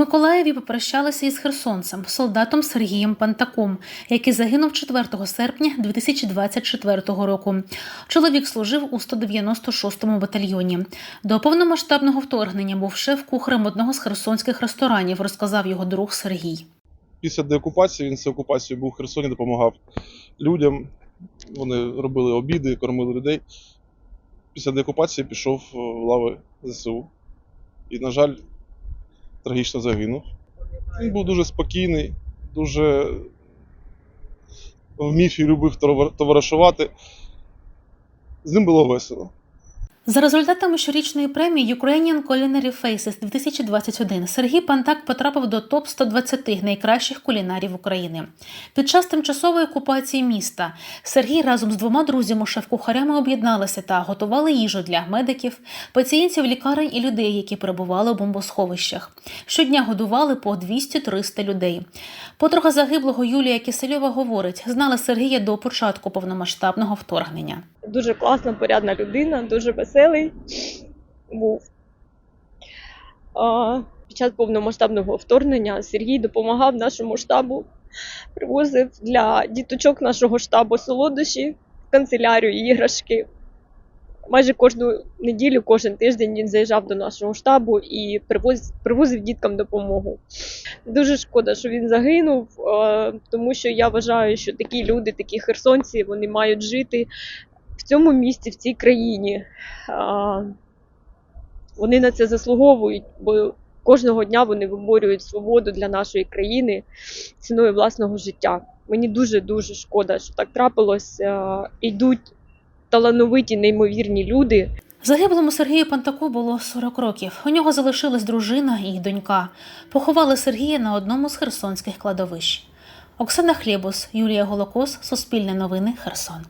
Миколаєві попрощалися із херсонцем, солдатом Сергієм Пантаком, який загинув 4 серпня 2024 року. Чоловік служив у 196-му батальйоні. До повномасштабного вторгнення був шеф-кухарем одного з херсонських ресторанів, розказав його друг Сергій. Після деокупації він з окупацією був в Херсоні, допомагав людям. Вони робили обіди, кормили людей. Після деокупації пішов в лави ЗСУ. І, на жаль, трагічно загинув. Він був дуже спокійний, дуже вмів і любив товаришувати. З ним було весело. За результатами щорічної премії Ukrainian Culinary Faces 2021 Сергій Пантак потрапив до топ 120 найкращих кулінарів України. Під час тимчасової окупації міста Сергій разом з двома друзями шеф-кухарями об'єдналися та готували їжу для медиків, пацієнтів лікарень і людей, які перебували у бомбосховищах. Щодня годували по 200-300 людей. Подруга загиблого Юлія Кисельова говорить, знала Сергія до початку повномасштабного вторгнення. Дуже класна, порядна людина, дуже веселий був. Під час повномасштабного вторгнення Сергій допомагав нашому штабу, привозив для діточок нашого штабу солодощі, канцелярію, іграшки. Майже кожну неділю, кожен тиждень він заїжджав до нашого штабу і привозив, привозив діткам допомогу. Дуже шкода, що він загинув, тому що я вважаю, що такі люди, такі херсонці, вони мають жити в цьому місті, в цій країні. Вони на це заслуговують, бо кожного дня вони виборюють свободу для нашої країни ціною власного життя. Мені дуже-дуже шкода, що так трапилось. Йдуть талановиті, неймовірні люди, Загиблому Сергію Пантаку було 40 років. У нього залишилась дружина і донька. Поховали Сергія на одному з херсонських кладовищ. Оксана Хлєбус, Юлія Голокос, Суспільне новини, Херсон.